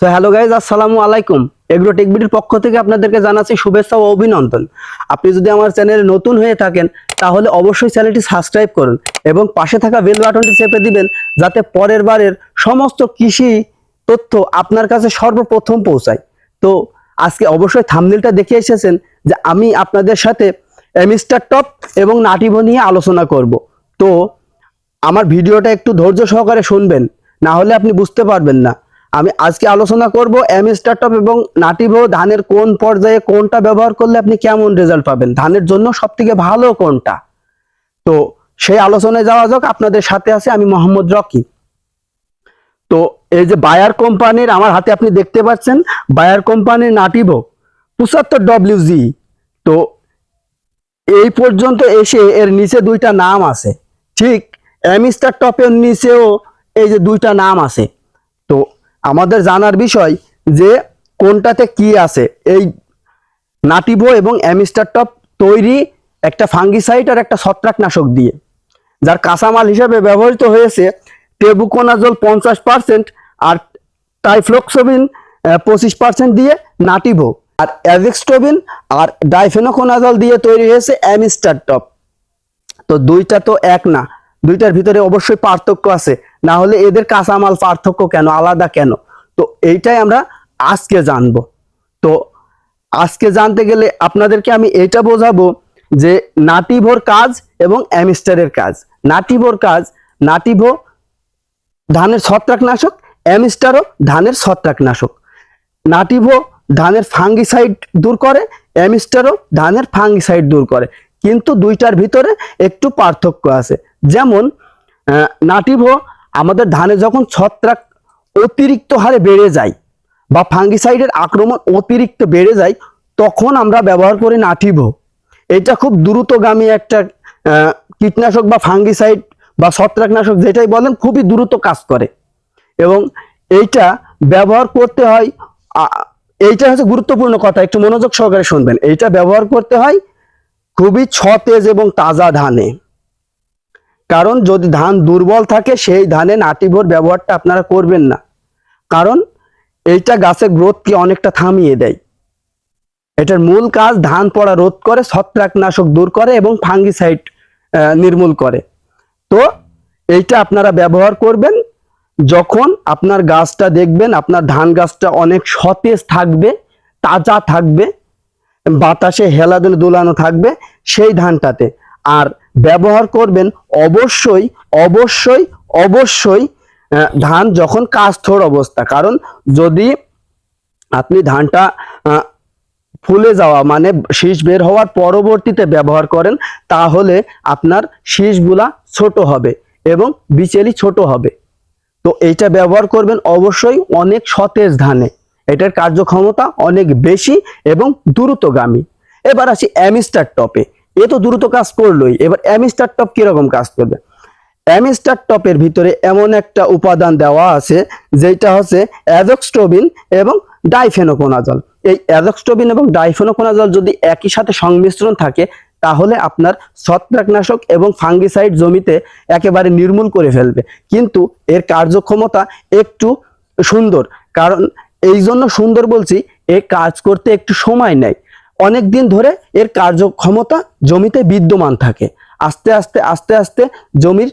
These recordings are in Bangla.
তো হ্যালো গাইজ আসসালামু আলাইকুম। এগ্রো টেকবিটির পক্ষ থেকে আপনাদেরকে জানাচ্ছি শুভেচ্ছা ও অভিনন্দন। আপনি যদি আমার চ্যানেলে নতুন হয়ে থাকেন, তাহলে অবশ্যই চ্যানেলটি সাবস্ক্রাইব করুন এবং পাশে থাকা বেল বাটনটি চেপে দিবেন, যাতে পরের বারের সমস্ত কৃষি তথ্য আপনার কাছে সর্বপ্রথম পৌঁছায়। তো, আজকে অবশ্যই থামনেলটা দেখে এসেছেন যে আমি আপনাদের সাথে এমিস্টার টপ এবং নাটিভ নিয়ে আলোচনা করব। তো, আমার ভিডিওটা একটু ধৈর্য সহকারে শুনবেন, না হলে আপনি বুঝতে পারবেন না। আমি আজকে আলোচনা করব এম স্টার্টপ এবং নাটিভো ধানের কোন পর্যায়ে কোনটা ব্যবহার করলে আপনি কেমন রেজাল্ট পাবেন? ধানের জন্য সব থেকে ভালো কোনটা? তো সেই আলোচনায় যাওয়া যাক, আপনাদের সাথে আছে আমি মোহাম্মদ রকি। তো এই যে বায়ার কোম্পানির, আমার হাতে আপনি দেখতে পাচ্ছেন বায়ার কোম্পানির নাটিভো পঁচাত্তর ডব্লিউজি তো এই পর্যন্ত এসে এর নিচে দুইটা নাম আছে। ঠিক অ্যামিস্টার টপের নিচেও এই যে দুইটা নাম আছে। আমাদের জানার বিষয় যে কোনটাতে কি আছে। এই নাটিভো এবং অ্যামিস্টার টপ তৈরি একটা ফাঙ্গিসাইড আর একটা ছত্রাকনাশক দিয়ে, যার কাঁচামাল হিসেবে ব্যবহৃত হয়েছে টেবুকোনাজল পঞ্চাশ পার্সেন্ট আর টাইফ্লক্সোবিন পঁচিশ পার্সেন্ট দিয়ে নাটিভো আর অ্যাভিক্সটোবিন আর ডাইফেনোকোনাজল দিয়ে তৈরি হয়েছে অ্যামিস্টার টপ। তো দুইটা তো এক না। দুইটার ভিতরে অবশ্যই পার্থক্য আছে। না হলে এদের কাঁচামাল পার্থক্য কেন, আলাদা কেন? তো এইটাই আমরা আজকে জানব। তো আজকে জানতে গেলে আপনাদেরকে আমি এটা বোঝাবো যে নাটিভোর কাজ এবং অ্যামিস্টারের কাজ। নাটিভোর কাজ, নাটিভো ধানের ছত্রাকনাশক, অ্যামিস্টারও ধানের ছত্রাকনাশক। নাটিভো ধানের ফাঙ্গিসাইড দূর করে, অ্যামিস্টারও ধানের ফাঙ্গিসাইড দূর করে। কিন্তু দুইটার ভিতরে একটু পার্থক্য আছে। যেমন নাটিভো আমাদের ধানে যখন ছত্রাক অতিরিক্ত হারে বেড়ে যায় বা ফাঙ্গিসাইডের আক্রমণ অতিরিক্ত বেড়ে যায়, তখন আমরা ব্যবহার করি নাটিভো এটা খুব দ্রুতগামী একটা কীটনাশক বা ফাঙ্গিসাইড বা ছত্রাকনাশক যেটাই বলেন, খুবই দ্রুত কাজ করে। এবং এইটা ব্যবহার করতে হয় এইটা হচ্ছে গুরুত্বপূর্ণ কথা, একটু মনোযোগ সহকারে শুনবেন। এইটা ব্যবহার করতে হয় খুবই সতেজ এবং তাজা ধানে। কারণ যদি ধান দুর্বল থাকে, সেই ধানে নাটিভোর ব্যবহারটা আপনারা করবেন না। কারণ এইটা গাছের গ্রোথকে অনেকটা থামিয়ে দেয়। এটার মূল কাজ ধান পড়া রোধ করে, ছত্রাকনাশক দূর করে এবং ফাঙ্গিসাইড নির্মূল করে। তো এইটা আপনারা ব্যবহার করবেন। যখন আপনার গাছটা দেখবেন, আপনার ধান গাছটা অনেক সতেজ থাকবে, তাজা থাকবে, বাতাসে হেলাদুল দোলানো থাকবে সেই ধানটাতে। আর ব্যবহার করবেন অবশ্যই অবশ্যই অবশ্যই ধান যখন কাস্থর অবস্থা। কারণ যদি আপনি ধানটা ফুলে যাওয়া মানে শীষ বের হওয়ার পরবর্তীতে ব্যবহার করেন, তাহলে আপনার শীষগুলা ছোট হবে এবং বিচেলি ছোট হবে। তো এইটা ব্যবহার করবেন অবশ্যই অনেক সতেজ ধানে। এটার কার্যক্ষমতা অনেক বেশি এবং দ্রুতগামী। এবার আসি অ্যামিস্টার টপে। এ তো দ্রুত কাজ করলোই। এবার অ্যামিস্টার টপ কীরকম কাজ করবে? অ্যামিস্টার টপের ভিতরে এমন একটা উপাদান দেওয়া আছে, যেটা হচ্ছে অ্যাজক্সটোবিন এবং ডাইফেনোকোনাজল। এই অ্যাজক্সটোবিন এবং ডাইফেনোকোনাজল যদি একই সাথে সংমিশ্রণ থাকে, তাহলে আপনার ছত্রাকনাশক এবং ফাঙ্গিসাইড জমিতে একেবারে নির্মূল করে ফেলবে। কিন্তু এর কার্যক্ষমতা একটু সুন্দর, কারণ এই জন্য সুন্দর বলছি, এ কাজ করতে একটু সময় নেয়। অনেক দিন ধরে এর কার্যক্ষমতা জমিতে বিদ্যমান থাকে। আস্তে আস্তে আস্তে আস্তে জমির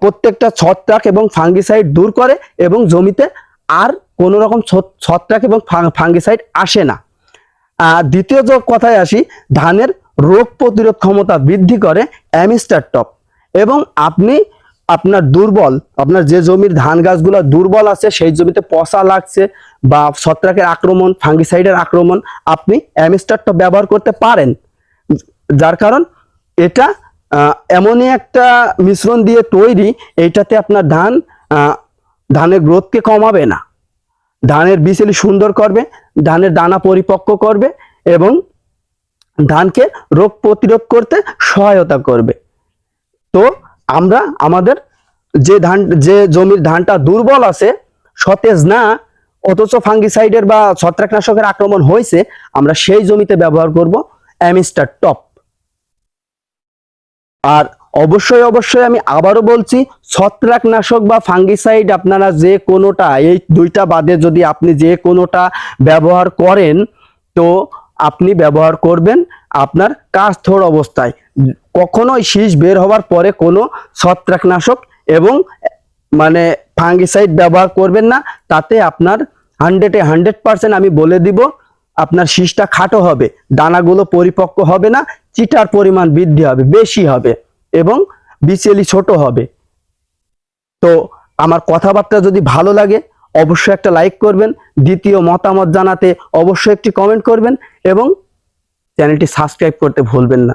প্রত্যেকটা ছত্রাক এবং ফাঙ্গিসাইড দূর করে এবং জমিতে আর কোনো রকম ছত- ছত্রাক এবং ফাঙ্গিসাইড আসে না। দ্বিতীয় যে কথায় আসি, ধানের রোগ প্রতিরোধ ক্ষমতা বৃদ্ধি করে অ্যামিস্টার টপ। এবং আপনি আপনার দুর্বল, আপনার যে জমির ধান গাছগুলো দুর্বল আছে, সেই জমিতে পচা লাগছে বা ছত্রাকের আক্রমণ ফাঙ্গিসাইডের আক্রমণ, আপনি অ্যামিস্টারটা ব্যবহার করতে পারেন। যার কারণ এটা এমনই একটা মিশ্রণ দিয়ে তৈরি, এইটাতে আপনার ধান ধানের গ্রোথকে কমাবে না। ধানের বিচেলি সুন্দর করবে, ধানের দানা পরিপক্ক করবে এবং ধানকে রোগ প্রতিরোধ করতে সহায়তা করবে। তো আমরা আমাদের যে ধান, যে জমির ধানটা দুর্বল আছে, সতেজ না, অথচ ফাঙ্গিসাইডের বা ছত্রাকনাশকের আক্রমণ হয়েছে, আমরা সেই জমিতে ব্যবহার করব অ্যামিস্টার টপ। আর অবশ্যই অবশ্যই আমি আবারও বলছি, ছত্রাকনাশক বা ফাঙ্গিসাইড আপনারা যে কোনোটা, এই দুইটা বাদে যদি আপনি যে কোনোটা ব্যবহার করেন, তো আপনি ব্যবহার করবেন আপনার কাজ থোড় অবস্থায়। কখনোই শীষ বের হওয়ার পরে কোনো ছত্রাকনাশক এবং মানে ফাঙ্গিসাইড ব্যবহার করবেন না। তাতে আপনার হান্ড্রেডে হান্ড্রেড পার্সেন্ট আমি বলে দিব, আপনার শীষটা খাটো হবে, দানাগুলো পরিপক্ক হবে না, চিটার পরিমাণ বৃদ্ধি হবে, বেশি হবে এবং বিচেলি ছোট হবে। তো আমার কথাবার্তা যদি ভালো লাগে, অবশ্যই একটা লাইক করবেন, দ্বিতীয় মতামত জানাতে অবশ্যই একটি কমেন্ট করবেন এবং চ্যানেলটি সাবস্ক্রাইব করতে ভুলবেন না।